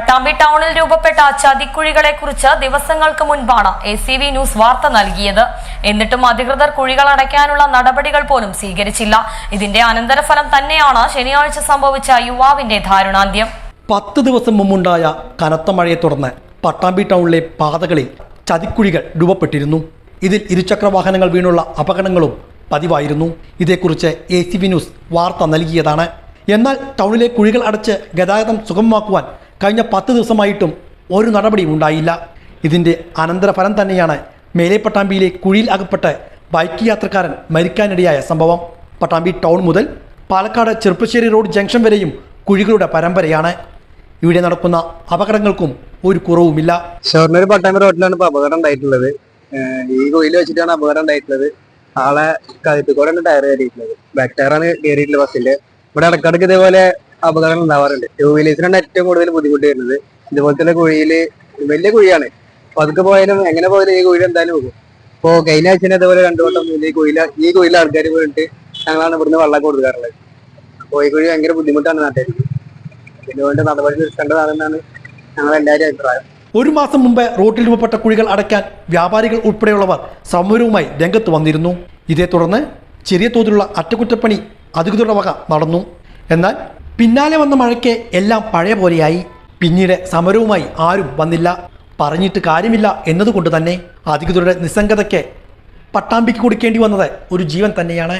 പട്ടാമ്പി ടൗണിൽ രൂപപ്പെട്ട ചതിക്കുഴികളെ കുറിച്ച് ദിവസങ്ങൾക്ക് മുൻപാണ് എ സി വി ന്യൂസ് വാർത്ത നൽകിയത്. എന്നിട്ടും അധികൃതർ കുഴികൾ അടയ്ക്കാനുള്ള നടപടികൾ പോലും സ്വീകരിച്ചില്ല. ഇതിന്റെ അനന്തരഫലം തന്നെയാണ് ശനിയാഴ്ച സംഭവിച്ച യുവാവിന്റെ ധാരണാന്ത്യം. പത്ത് ദിവസം മുമ്പുണ്ടായ കനത്ത മഴയെ തുടർന്ന് പട്ടാമ്പി ടൗണിലെ പാതകളിൽ ചതിക്കുഴികൾ രൂപപ്പെട്ടിരുന്നു. ഇതിൽ ഇരുചക്ര വാഹനങ്ങൾ വീണുള്ള അപകടങ്ങളും പതിവായിരുന്നു. ഇതേക്കുറിച്ച് എ സി വി ന്യൂസ് വാർത്ത നൽകിയതാണ്. എന്നാൽ ടൗണിലെ കുഴികൾ അടച്ച് ഗതാഗതം സുഗമമാക്കുവാൻ കഴിഞ്ഞ പത്ത് ദിവസമായിട്ടും ഒരു നടപടിയും ഉണ്ടായില്ല. ഇതിന്റെ അനന്തരഫലം തന്നെയാണ് മേലെ പട്ടാമ്പിയിലെ കുഴിയിൽ അകപ്പെട്ട് ബൈക്ക് യാത്രക്കാരൻ മരിക്കാനിടയായ സംഭവം. പട്ടാമ്പി ടൗൺ മുതൽ പാലക്കാട് ചെറുപ്പശ്ശേരി റോഡ് ജംഗ്ഷൻ വരെയും കുഴികളുടെ പരമ്പരയാണ്. ഇവിടെ നടക്കുന്ന അപകടങ്ങൾക്കും ഒരു കുറവുമില്ല. ഷൊർണൂർ പട്ടാമ്പി റോഡിലാണ് ഇപ്പൊ അപകടം ഉണ്ടായിട്ടുള്ളത്. ഈ കുഴിയിൽ വെച്ചിട്ടാണ് അപകടം ഉണ്ടായിട്ടുള്ളത്. ആളെ കഴുത്തിക്കൂടെയാണ് ടയർ കയറിയിട്ടുള്ളത്. ബാക്ക് ടയറാണ് കയറിയിട്ടുള്ളത് ബസ്സിന്റെ ഇവിടെ ഇടക്കിടക്ക് ഇതേപോലെ അപകടങ്ങൾ ഉണ്ടാവാറുണ്ട്. ടൂ വീലേഴ്സിനാണ് ഏറ്റവും കൂടുതൽ ബുദ്ധിമുട്ട് വരുന്നത്. ഇതുപോലെ തന്നെ കുഴിയിൽ വലിയ കുഴിയാണ്. അപ്പൊ അതൊക്കെ പോയാലും എങ്ങനെ പോയാലും ഈ കുഴി എന്തായാലും പോകും. ഇപ്പോ കഴിഞ്ഞ ആഴ്ച ഇതേപോലെ രണ്ടു വട്ടം ഈ കുഴിയില ഈ കുഴിയിലെ ആൾക്കാർ പോയിട്ട് ഞങ്ങളാണ് ഇവിടുന്ന് വെള്ളം കൊടുക്കാറുള്ളത്. അപ്പൊ ഈ കുഴി ഭയങ്കര ബുദ്ധിമുട്ടാണ് നാട്ടുകാർക്ക്. ഇതുകൊണ്ട് നടപടി എടുക്കേണ്ടതാണെന്നാണ് ഞങ്ങൾ എല്ലാവരും അഭിപ്രായം. ഒരു മാസം മുമ്പ് റോട്ടിൽ രൂപപ്പെട്ട കുഴികൾ അടയ്ക്കാൻ വ്യാപാരികൾ ഉൾപ്പെടെയുള്ളവർ സമരവുമായി രംഗത്ത് വന്നിരുന്നു. ഇതേ തുടർന്ന് ചെറിയ തോതിലുള്ള അറ്റകുറ്റപ്പണി അധികൃതരുടെ വക നടന്നു. എന്നാൽ പിന്നാലെ വന്ന മഴയ്ക്ക് എല്ലാം പഴയ പോലെയായി. പിന്നീട് സമരവുമായി ആരും വന്നില്ല. പറഞ്ഞിട്ട് കാര്യമില്ല എന്നതുകൊണ്ട് തന്നെ അധികൃതരുടെ നിസ്സംഗതയ്ക്ക് പട്ടാമ്പിക്ക് കൊടുക്കേണ്ടി വന്നത് ഒരു ജീവൻ തന്നെയാണ്.